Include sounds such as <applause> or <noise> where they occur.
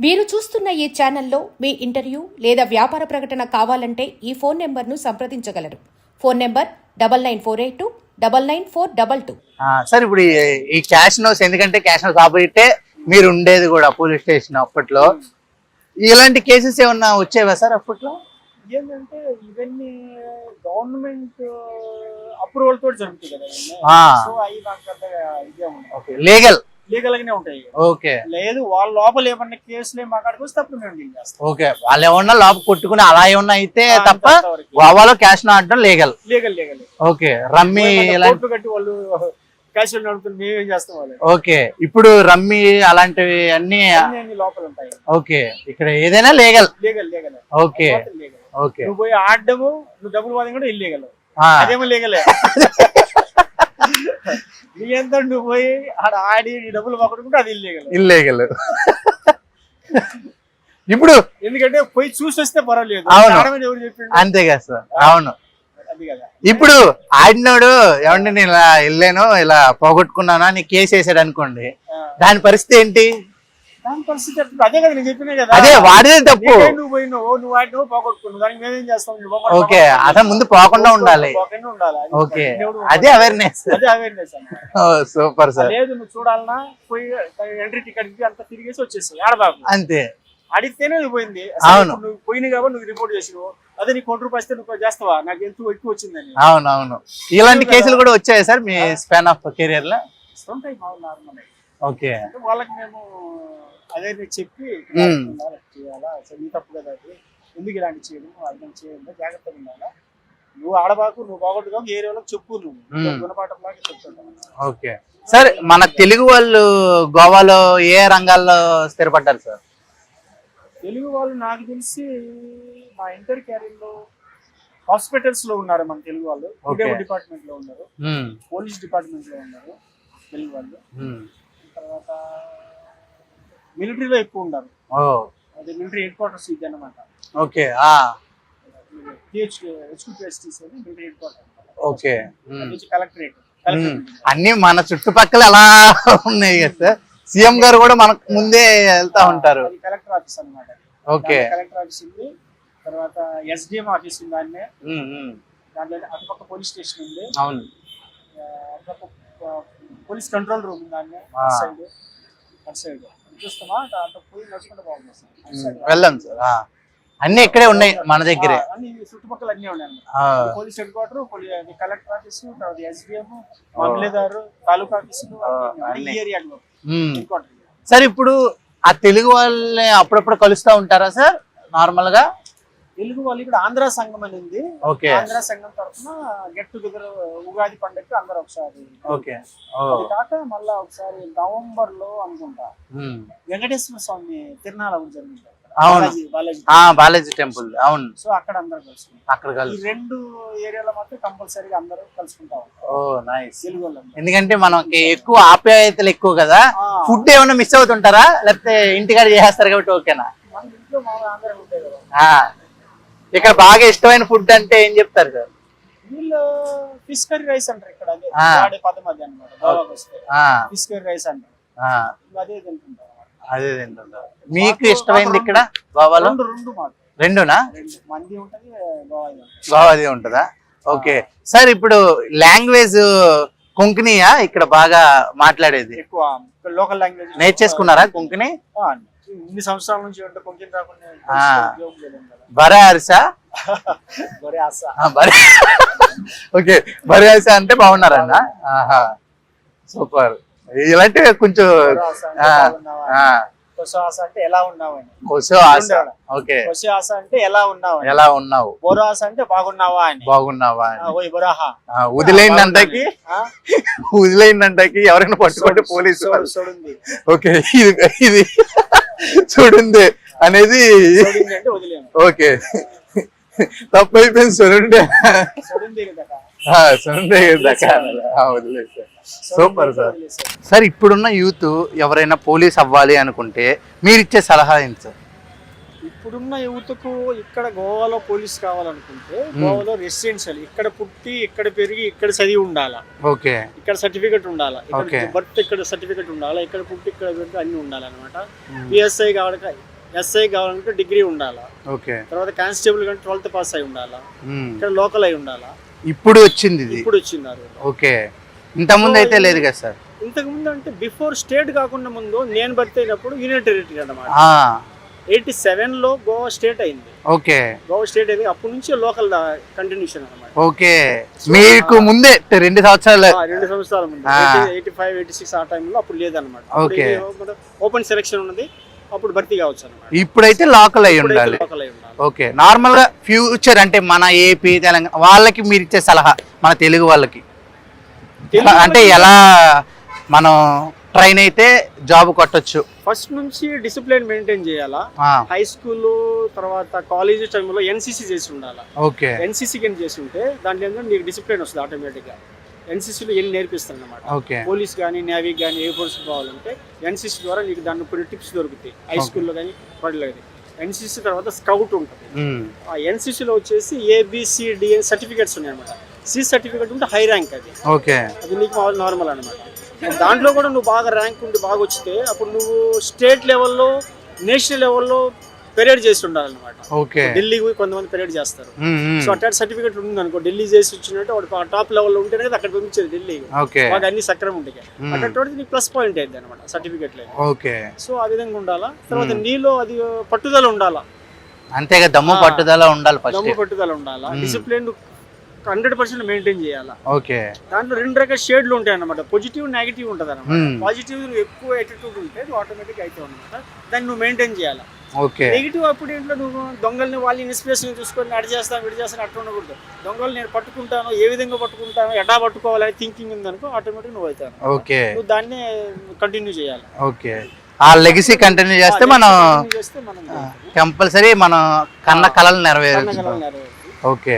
మీరు చూస్తున్న ఈ ఛానల్లో మీ ఇంటర్వ్యూ లేదా వ్యాపార ప్రకటన కావాలంటే ఈ ఫోన్ నెంబర్ను సంప్రదించగలరు. Phone number double nine four eight two double nine four double two. ఆ, సార్ ఇప్పుడు ఈ- క్యాష్ నోస్ ఎందుకంటే క్యాష్ నోస్ ఆపరేటే మీరు ఉండేది కూడా పోలీస్ స్టేషన్ అప్పట్లో. ఇలాంటి కేసెస్ ఏమన్నా వచ్చేవా సార్ అప్పట్లో? ఏంటంటే ఇవన్నీ గవర్నమెంట్ అప్రూవల్ తోటి జరుగుతాయి కదా లీగల్. లీగల్ గానే ఉంటాయి. ఓకే. లేదు వాళ్ళ లోపల ఏమన్నా కేసులు ఏం మాట్లాడికి వస్తే అప్పుడు మేము డీల్ చేస్తాం. ఓకే. వాళ్ళు ఏమన్నా లోపల కొట్టుకుని అలా ఏమన్నా అయితే తప్ప. గోవాలో క్యాష్ నో ఆడడం legal. Legal legal. Okay. Rummy court కట్టి వాళ్ళు క్యాషువల్ నడుపుతుంది మేమేం చేస్తాం వాళ్ళు ఓకే. ఇప్పుడు రమ్మీ అలాంటివి అన్ని లోపల ఉంటాయి. ఓకే. ఇక్కడ ఏదైనా legal. Legal legal. Okay. Okay. నువ్వు పోయి ఆడడము నువ్వు డబ్బులు వాదం కూడా ఇల్లీగల్ అదేమో లీగలే. <laughs> ఎంత నువ్వు పోయి ఆడ ఆడి నీ డబ్బులు పక్కడుకుంటే అది ఇల్లీగల్ ఇల్లీగల్ ఇప్పుడు ఎందుకంటే పోయి చూసి వస్తే పర్వాలేదు. అవును. అంతే కదా సార్. అవును. ఇప్పుడు ఆడినోడు ఏమంటే నేను ఇలా వెళ్ళాను ఇలా పోగొట్టుకున్నానా అని కేసు వేసాడు అనుకోండి. దాని పరిస్థితి ఏంటి? పరిస్థితి? అదే కదా నేను చెప్పినా కదా. అదే వాడిదే తప్పు. నువ్వు పోయినావు నువ్వు పోగొట్టుకున్నావు. దానికి మేమేం చేస్తాం? ఓకే అతను ముందు పోకుండా ఉండాలి. పోకుండా ఉండాలి. అది ఓకే. అదే అవేర్నెస్ అదే అవేర్నెస్ సూపర్ సార్. లేదు నువ్వు చూడాలన్నా పోయి ఎంట్రీ టికెట్ అంతా తిరిగేసి వచ్చేసి ఆడబాబు అంతే. అడిగితేనే నువ్వు పోయింది. అవును. నువ్వు పోయినాయి కాబట్టి నువ్వు రిపోర్ట్ చేసినావు అదే నీ కోటి రూపాయలు ఇస్తే నువ్వు చేస్తావా? నాకు ఎంత ఎక్కువ వచ్చిందని. అవును అవును ఇలాంటి కేసులు కూడా వచ్చాయి సార్ మీ స్పాన్ ఆఫ్ కెరియర్లో? ఉంటాయి ఓకే. వాళ్ళకి మేము అదే నీకు చెప్పి చేయాలా? అసలు నీ తప్పు కదా అది. ఎందుకు ఇలాంటి చేయడం? అర్థం చేయాలి జాగ్రత్తగా ఉండాలా? నువ్వు ఆడబాకు నువ్వు బాగొట్టుగా ఏరియాలో చెప్పు నువ్వు. మ్మ్. గుణపాఠం లాగా ఓకే. సార్ మన తెలుగు వాళ్ళు గోవాలో ఏ రంగాల్లో స్థిరపడ్డారు సార్? తెలుగు వాళ్ళు నాకు తెలిసి మా ఇంటర్ క్యారియర్లో హాస్పిటల్స్లో ఉన్నారు మన తెలుగు వాళ్ళు. డిపార్ట్మెంట్లో ఉన్నారు. పోలీస్ డిపార్ట్మెంట్లో ఉన్నారు తెలుగు వాళ్ళు. తర్వాత మిలిటరీలో ఎక్కువ ఓ. అది మిలిటరీ హెడ్ క్వార్టర్స్ ఇది అనమాట okay military headquarters okay collectorate. అన్ని మన చుట్టుపక్కల అలా ఉన్నాయి కదా సార్? సీఎం గారు కూడా మనకు ముందే వెళ్తా ఉంటారు. కలెక్టర్ ఆఫీస్ అనమాట ఓకే. కలెక్టర్ ఆఫీస్ ఉంది. తర్వాత ఎస్డిఎం ఆఫీస్ ఉంది దాన్నే. దాంట్లో అటుపక్క పోలీస్ స్టేషన్ ఉంది. అవును. పోలీస్ కంట్రోల్ రూమ్ ఉంది దాన్నే. సైడ్. అటు సైడ్. చూస్తామా అటు- అటు పోయి నడుచుకుంటే బాగుంది సార్. వెళ్దాం. అన్ని ఇక్కడే ఉన్నాయి మన దగ్గరే. అన్ని చుట్టుపక్కల అన్నీ ఉన్నాయి police head quarter collector office తర్వాత ఎస్డిఎం మంగళదారు తాలూకా ఆఫీసులు అన్నీ. ఏరియాలో సార్ ఇప్పుడు ఆ తెలుగు వాళ్ళని అప్పుడప్పుడు కలుస్తూ ఉంటారా సార్? నార్మల్గా తెలుగు వాళ్ళు ఇక్కడ ఆంధ్ర సంఘం అని ఉంది. ఓకే. ఆంధ్ర సంఘం తరఫున గెట్ టుగెదర్ ఉగాది పండుగకి అందరూ ఒకసారి ఓకే. అది కాక మళ్ళా ఒకసారి నవంబర్లో అనుకుంటా. వెంకటేశ్వర స్వామి తిరునాళ ఒకటి జరిగింది. అవును. బాలాజీ టెంపుల్. అవును. సో అక్కడ అందరూ కలుసుకుంటాం అక్కడ కలుసు రెండు ఏరియాలో మాత్రం కంపల్సరీగా అందరూ కలుసుకుంటా. Oh nice. ఎందుకంటే మనకి ఎక్కువ ఆప్యాయతలు ఎక్కువ కదా. ఫుడ్ ఏమైనా మిస్ అవుతుంటారా? లేకపోతే ఇంటికాడ చేసేస్తారు కాబట్టి ఓకేనా? మన ఇంట్లో మా ఆంధ్ర ఉంటాయి కదా. ఇక్కడ బాగా ఇష్టమైన ఫుడ్ అంటే ఏం చెప్తారు సార్? వీళ్ళు ఫిష్ కర్రీ రైస్ అంటారు ఇక్కడ అదే. ఆ. వాడే పదం అది అనమాట గోవాకి వస్తే ఆ, ఫిష్ కర్రీ రైస్ అంటారు. అదే తింటుంటారు అన్నమాట. అదే తింటుంటారు. మీకు ఇష్టమైంది ఇక్కడ గోవాలో? రెండు రెండునా? రెండు. మంది ఉంటది. గోవాది ఉంటుందా. ఓకే. సార్ ఇప్పుడు లాంగ్వేజ్ కొంకణియా? ఇక్కడ బాగా మాట్లాడేది. ఎక్కువ లోకల్ లాంగ్వేజ్ నేర్చేసుకున్నారా కొంకణి? ఇన్ని సంవత్సరాల నుంచి ఉంటే కొంచెం రాకుండా. <laughs> బరే ఆశ. ఆ, బరే. <laughs> ఓకే బరే అంటే బాగున్నారన్న? ఆహా సూపర్. ఇలాంటివి కొంచెం అంటే కొసో ఆశ అంటే ఎలా ఉన్నావని. కొసో ఆశ ఓకే. కొసో ఆశ అంటే ఎలా ఉన్నావని. ఎలా ఉన్నావు? బొరో ఆశ అంటే బాగున్నావా అని. బాగున్నావా ఓయ్ బొరాహా ఆ? వదిలేయిందంటకి <laughs> ఎవరైనా పట్టుకుంటే పోలీసు ఓకే ఇది ఇది. చూడుంది అనేది ఓకే. తప్పు అయిపోయింది చూడండి చూడండి సూపర్ సార్. సార్ ఇప్పుడున్న యూత్ ఎవరైనా పోలీస్ అవ్వాలి అనుకుంటే మీరు ఇచ్చే సలహా ఏంటి సార్? ఇప్పుడున్న యువతకు ఇక్కడ గోవాలో పోలీస్ కావాలనుకుంటే గోవాలో రెసిడెన్షియల్ ఇక్కడ పుట్టి ఇక్కడ పెరిగి ఇక్కడ చదివి ఉండాలా? ఓకే. ఇక్కడ సర్టిఫికెట్ ఉండాలా. ఇక్కడ బర్త్ ఇక్కడ సర్టిఫికెట్ ఉండాలా? ఇక్కడ పుట్టి ఇక్కడ పెరిగి అన్ని ఉండాలన్నమాట. పిఎస్ఐ కావాలంటే ఎస్ఐ కావాలంటే డిగ్రీ ఉండాలా? ఓకే. తర్వాత కానిస్టేబుల్ కంటే ట్వెల్త్ పాస్ అయి ఉండాలా? ఉమ్. ఇక్కడ లోకల్ అయి ఉండాలా? ఇప్పుడు వచ్చింది ఇప్పుడు వచ్చింది ఓకే. ఇంత ముందు అయితే లేదు కదా సార్? ఇంతకు ముందు అంటే బిఫోర్ స్టేట్ కాకుండా ముందు నేను భర్తీ అయినప్పుడు యూనియన్ టెరిటరీ అన్నమాట. ఎయిటీ సెవెన్లో గోవా స్టేట్ అయింది. ఓకే. గోవా స్టేట్ అయింది అప్పటి నుంచి లోకల్ కంటిన్యూషన్ అనమాట ఓకే. మీకు ముందే రెండు సంవత్సరాలు. రెండు సంవత్సరాల ముందు. ఎయిటీ ఫైవ్ ఎయిటీ సిక్స్ ఆ టైంలో అప్పుడు లేదనమాట Okay. ఓపెన్ సెలక్షన్ ఉన్నది. అప్పుడు భర్తీ కావచ్చు అనమాట ఇప్పుడైతే లోకల్ అయి ఉండాలి. లోకల్ అయి ఉండాలి. ఓకే. నార్మల్గా ఫ్యూచర్ అంటే మన ఏపీ తెలంగాణ వాళ్ళకి మీరు ఇచ్చే సలహా మన తెలుగు వాళ్ళకి. అంటే ఎలా మనం ట్రైన్ అయితే జాబ్ కొట్టొచ్చు. ఫస్ట్ నుంచి డిసిప్లిన్ మెయింటైన్ చేయాలా? హై స్కూల్ తర్వాత కాలేజ్ టైంలో ఎన్సీసీ చేసి ఉండాలా? ఓకే. ఎన్సీసీ కింద చేసి ఉంటే దాంట్లో ఏంటంటే నీకు డిసిప్లిన్ వస్తుంది ఆటోమేటిక్గా. ఎన్సీసీలో ఎన్ని నేర్పిస్తారు అనమాట పోలీస్ కానీ నేవీ కానీ ఎయిర్ ఫోర్స్ కావాలంటే ఎన్సీసీ ద్వారా నీకు దాంట్లో కొన్ని టిప్స్ దొరుకుతాయి. హై స్కూల్లో కానీ వాటిలో కానీ ఎన్సీసీ తర్వాత స్కౌట్ ఉంటుంది. ఆ ఎన్సీసీలో వచ్చేసి ఏబిసిడి అని సర్టిఫికేట్స్ ఉన్నాయి అనమాట సి సర్టిఫికేట్ ఉంటే హై ర్యాంక్ అది. ఓకే. అది నీకు నార్మల్ అనమాట దాంట్లో కూడా నువ్వు బాగా ర్యాంక్ ఉండి బాగా వచ్చితే అప్పుడు నువ్వు స్టేట్ లెవెల్లో నేషనల్ లెవెల్లో పెరేడ్ చేసి ఉండాలన్నమాట. ఢిల్లీకి పోయి కొంతమంది పెరేడ్ చేస్తారు. ఉమ్, ఉమ్, సో అట్లాంటి సర్టిఫికేట్ ఉంది అనుకో ఢిల్లీ చేసి వచ్చినట్టు వాడు టాప్ లెవెల్లో ఉంటేనే కదా అక్కడ పంపించేది ఢిల్లీ. మాకు అన్ని సక్రమం ఉంటాయి. Hmm. అట్లాంటి నీకు ప్లస్ పాయింట్ అయింది అనమాట సర్టిఫికేట్ ఓకే సో ఆ విధంగా ఉండాలా? తర్వాత నీలో అది పట్టుదల ఉండాలా? అంతేగా దమ్ము. పట్టుదల ఉండాలి దమ్ము పట్టుదల ఉండాలా? Hmm. Discipline hundred percent maintain చేయాలా? ఓకే. దాంట్లో రెండు రకాల షేడ్లు ఉంటాయి అనమాట పాజిటివ్ నెగిటివ్ ఉంటుంది అనమాట. పాజిటివ్ ఎక్కువ యాటిట్యూడ్ ఉంటే నువ్వు ఆటోమేటిక్ అవుతావు అనమాట దాన్ని నువ్వు మెయింటైన్ చేయాలా? ఓకే. నెగిటివ్ అప్పుడు ఏంటో నువ్వు దొంగల్ని వాళ్ళ ఇన్స్పిరేషన్ చూసుకొని అడి చేస్తాను విడి చేస్తాను అట్లా ఉండకూడదు. దొంగలు నేను పట్టుకుంటాను ఏ విధంగా పట్టుకుంటాను ఎటా పట్టుకోవాలని థింకింగ్ ఉందనుకో ఆటోమేటిక్ నువ్వు అవుతాను ఓకే. నువ్వు దాన్ని కంటిన్యూ చేయాలి? ఓకే. ఆ లెగసీ కంటిన్యూ చేస్తే మనం కంపల్సరీ మనం కన్న కళలు నెరవేరుతుంది. ఓకే.